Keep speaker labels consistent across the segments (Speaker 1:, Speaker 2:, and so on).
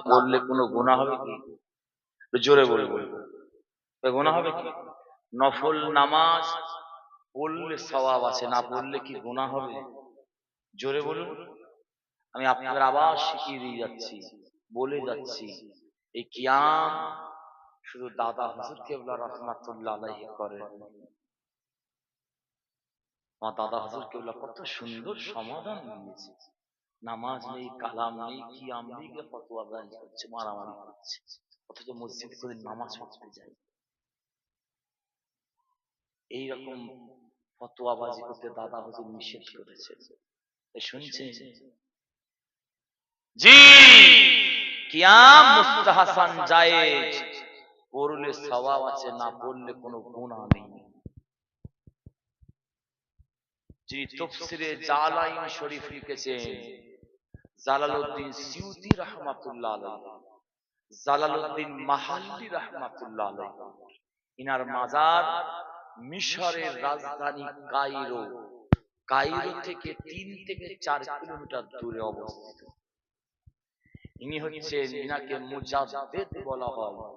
Speaker 1: পড়লে কোনো গুণা হবে কি? জোরে বলব। গুণা হবে কি? নফল নামাজ পড়লে সওয়াব আছে না পড়লে কি গুণা হবে? জোরে বলুন। আমি আপনাদের আবার শিখিয়ে দিয়ে যাচ্ছি বলে যাচ্ছি। এই কিয়াম শুধু দাদা হুজুর কেবলা রহমাতুল্লাহ আলাইহি করেন আমার দাদা হুজুর কেবলা কত সুন্দর সমাধান দিয়েছে। নামাজ নেই কালাম নেই নেই গিয়ে ফতোয়া দান করছে মারামারি করছে। অথচ মসজিদে করে নামাজ পড়তে যায়। এইরকম ফতোয়াবাজি করতে দাদা হুজুর নিষেধ করেছে। শুনছেন? জি! কিয়াম মুস্তাহাসান জায়েজ। পড়লে সওয়াব আছে না পড়লে কোনো গুনাহ নেই। যিনি তফসিরে জালাইন শরীফ লিখেছেন। জালালউদ্দিন সিউতি রাহমাতুল্লাহ আলাইহি। জালালউদ্দিন মাহাল্লি রাহমাতুল্লাহ আলাইহি। ইনার মাজার মিশরের রাজধানী কায়রো। কায়রো থেকে তিন থেকে চার কিলোমিটার দূরে অবস্থিত। ইনি হচ্ছেন ইনাকে মুজাদ্দেদ বলা হয়।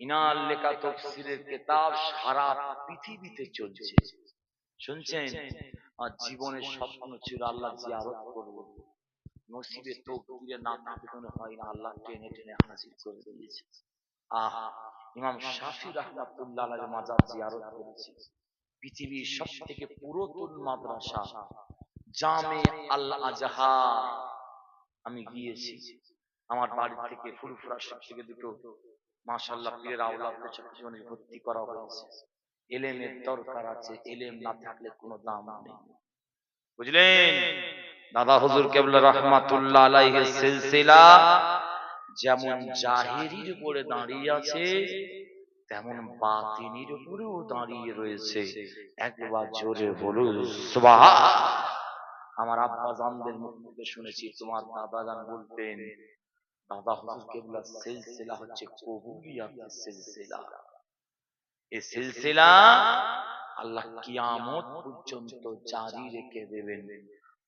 Speaker 1: ইনার লেখা তফসিলের কিতাব সারা পৃথিবীতে চলছে। শুনছেন? আর জীবনের স্বপ্ন ছিল আল্লাহ জিয়ারত না হয় না, আল্লাহ টেনে টেনে হাজির করে দিয়েছে। আহ, ইমাম শাফি মাজার জিয়ারত পৃথিবীর পুরাতন মাদ্রাসা জামে আমি গিয়েছি। আমার বাড়ি থেকে ফুরফুরা সব থেকে দুটো, মাশাআল্লাহ পীরের আওলাদকে জীবনে ভর্তি করা হয়েছে। এলেমের দরকার আছে, এলেম না থাকলে কোনো দাম নেই। বুঝলেন? দাদা হুজুর কেবলা রহমাতুল্লাহ আলাইহির সিলসিলা যেমন জাহিরির উপরে দাঁড়িয়ে আছে, তেমন বাতিনির উপরেও দাঁড়িয়ে রয়েছে। একবার জোরে বলুন, সুবহান। আমার আব্বা জানদের মুখ শুনেছি, তোমার দাদা জান বলতেন, দাদা হুজুর কেবলা সিলসিলা হচ্ছে কবুলিয়াতের সিলসিলা। এই সিলসিলা আল্লাহ কিয়ামত পর্যন্ত জারি রেখে দেবেন।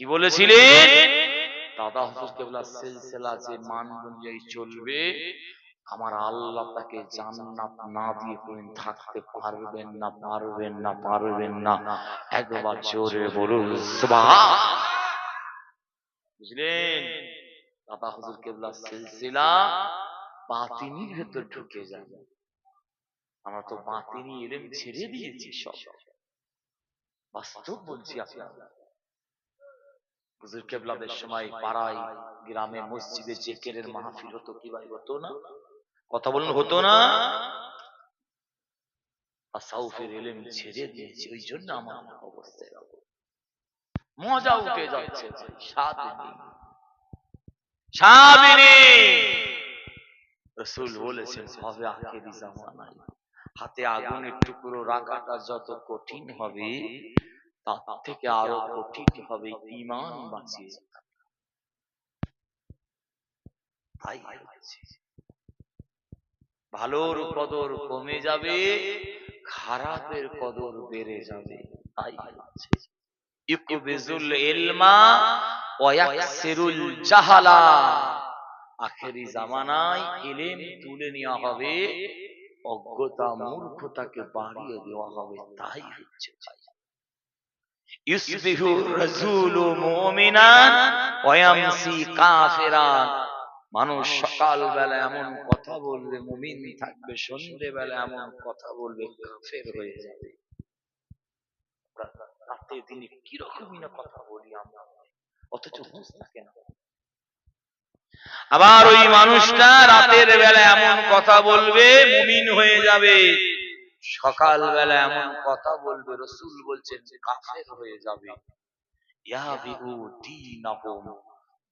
Speaker 1: কি বলেছিলেন? দাদা হুজুর কেবলা সিলসিলা যে মান অনুযায়ী চলবে আমার আল্লাহ তাকে জান্নাত না দিয়ে কোনদিন থাকতে পারবেন না পারবেন না পারবেন না। একবার জোরে বলুন সুবহান। বুঝলেন? দাদা হুজুর কেবলা সিলসিলা বাতিনির ভেতর ঢুকে যাবে আমরা তো বাতিনি এলেম ছেড়ে দিয়েছি সব। বাস্তব বলছি আপনারা হুজুর কেবলাদের সময় পাড়ায় গ্রামে মসজিদে জেকেরের মাহফিল হতো কি ভাই? হতো না? কথা বলুন হতো না? তাসাউফের এলেম ছেড়ে দিয়েছি ওই জন্য আমার অবস্থা। এরকম মজা উঠে যাচ্ছে রসুল বলেছেন হবে আখেরি জামানায়। হাতে আগুনের টুকরো রাখাটা যত কঠিন হবে তার থেকে আরও কঠিন হবে ইমান বাঁচিয়ে। তাই ভালোর কদর কমে যাবে খারাপের কদর বেড়ে যাবে। তাই ইকুবিজুল ইলমা জাহালা। আখেরি জামানায় ইলম তুলে নেওয়া হবে। অজ্ঞতা মূর্খতাকে বাড়িয়ে দেওয়া হবে। তাই হচ্ছে তাই ইউসবিহু রাজুলু মুমিনান ওয়া ইয়ামসি কাফিরান। মানুষ সকাল বেলা এমন কথা বলবে মুমিন থাকবে সন্ধে বেলা এমন কথা বলবে কাফের হয়ে যাবে। রাতে দিনে কিরকমই না কথা বলি আমরা? অথচ হুঁশ থাকে না আবার ওই মানুষটা রাতের বেলা এমন কথা বলবে মুমিন হয়ে যাবে। সকাল বেলা এমন কথা বলবে, রসুল বলছেন যে কাফের হয়ে যাবে। ইয়া দীনাহুম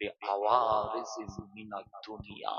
Speaker 1: বে আওয়ারিস মিনাত দুনিয়া।